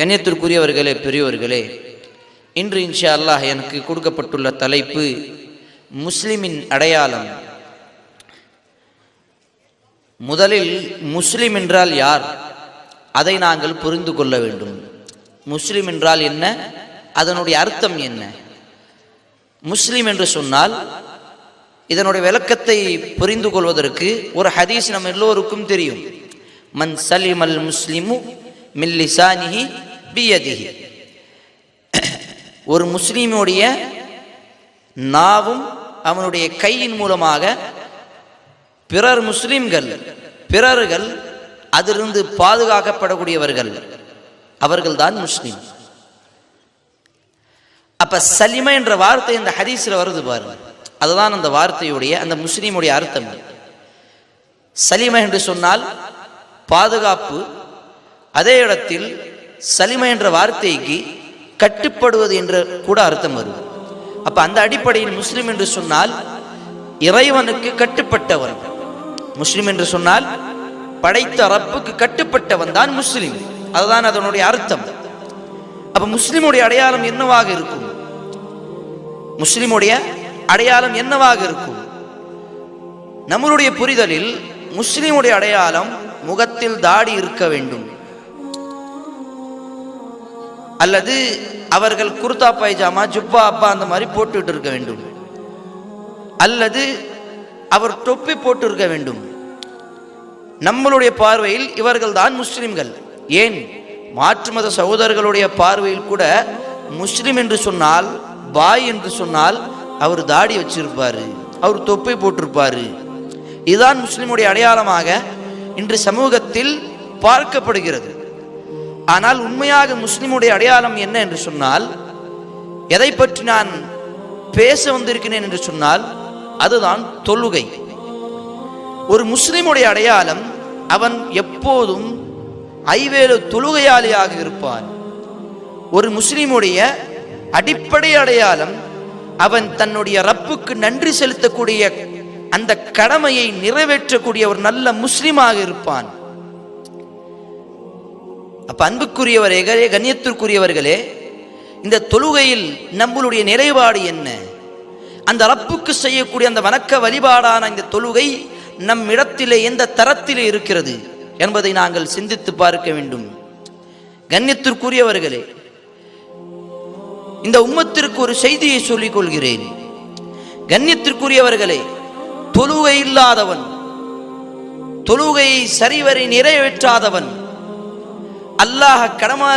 கண்ணியத்திற்குரியவர்களே பெரியவர்களே இன்று இன்ஷா அல்லாஹ் எனக்கு கொடுக்கப்பட்டுள்ள தலைப்பு முஸ்லிமின் அடையாளம். முதலில் முஸ்லிம் என்றால் யார்? அதை நாங்கள் புரிந்து கொள்ள வேண்டும். முஸ்லிம் என்றால் என்ன? அதனுடைய அர்த்தம் என்ன? முஸ்லிம் என்று சொன்னால் இதனுடைய விளக்கத்தை புரிந்து கொள்வதற்கு ஒரு ஹதீஸ் நம்ம எல்லோருக்கும் தெரியும். மன் சலிமல் முஸ்லிமு மில்லிசானிஹி பியதிகி ஒரு முஸ்லீமுடைய நாவும் அவனுடைய கையின் மூலமாக பிறர் முஸ்லீம்கள் பிறர்கள் அதிலிருந்து பாதுகாக்கப்படக்கூடியவர்கள். அவர்கள்தான் முஸ்லீம். அப்ப சலிம என்ற வார்த்தை இந்த ஹதீஸ்ல வருது பாருங்க. அதுதான் அந்த வார்த்தையுடைய அந்த முஸ்லீமுடைய அர்த்தம். சலிம என்று சொன்னால் பாதுகாப்பு அதே இடத்தில் சலிம என்ற வார்த்தைக்கு கட்டுப்படுவது என்று கூட அர்த்தம் வரும் அப்ப அந்த அடிப்படையில் முஸ்லிம் என்று சொன்னால் இறைவனுக்கு கட்டுப்பட்டவன். முஸ்லிம் என்று சொன்னால் படைத்த ரப்புக்கு கட்டுப்பட்டவன் தான் முஸ்லிம். அதுதான் அதனுடைய அர்த்தம். அப்ப முஸ்லிமுடைய அடையாளம் என்னவாக இருக்கும்? முஸ்லிமுடைய அடையாளம் என்னவாக இருக்கும்? நம்மளுடைய புரிதலில் முஸ்லிமுடைய அடையாளம் முகத்தில் தாடி இருக்க வேண்டும். அல்லது அவர்கள் குர்தா பைஜாமா ஜுப்பா அப்பா அந்த மாதிரி போட்டுட்டு இருக்க வேண்டும். அல்லது அவர் தொப்பி போட்டு இருக்க வேண்டும். நம்மளுடைய பார்வையில் இவர்கள் தான் முஸ்லிம்கள். ஏன்? மாற்று மத சகோதரர்களுடைய பார்வையில் கூட முஸ்லிம் என்று சொன்னால் பாய் என்று சொன்னால் அவர் தாடி வச்சிருப்பார் அவர் தொப்பை போட்டிருப்பார். இதுதான் முஸ்லிமுடைய அடையாளமாக இன்று சமூகத்தில் பார்க்கப்படுகிறது. ஆனால் உண்மையாக முஸ்லிமுடைய அடையாளம் என்ன என்று சொன்னால் எதை பற்றி நான் பேச வந்திருக்கிறேன் என்று சொன்னால் அதுதான் தொழுகை. ஒரு முஸ்லிமுடைய அடையாளம் அவன் எப்போதும் ஐவேலு தொழுகையாளியாக இருப்பான். ஒரு முஸ்லிமுடைய அடிப்படை அடையாளம் அவன் தன்னுடைய ரப்புக்கு நன்றி செலுத்தக்கூடிய அந்த கடமையை நிறைவேற்றக்கூடிய ஒரு நல்ல முஸ்லிமாக இருப்பான். அப்ப அன்புக்குரியவரே கண்ணியத்திற்குரியவர்களே இந்த தொழுகையில் நம்மளுடைய நிறைவாடு என்ன? அந்த ரப்புக்கு செய்யக்கூடிய அந்த வணக்க வழிபாடான இந்த தொழுகை நம் இடத்திலே எந்த தரத்திலே இருக்கிறது என்பதை நாங்கள் சிந்தித்து பார்க்க வேண்டும். கண்ணியத்திற்குரியவர்களே இந்த உம்மத்திற்கு ஒரு செய்தியை சொல்லிக் கொள்கிறேன். கண்ணியத்திற்குரியவர்களே தொழுகை இல்லாதவன் தொழுகையை சரிவரை நிறைவேற்றாதவன் அல்லாஹ கடமா